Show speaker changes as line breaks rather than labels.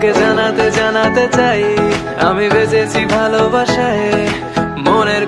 তোকে জানাতে জানাতে চাই। আমি বেজেছি ভালোবাসায় মনের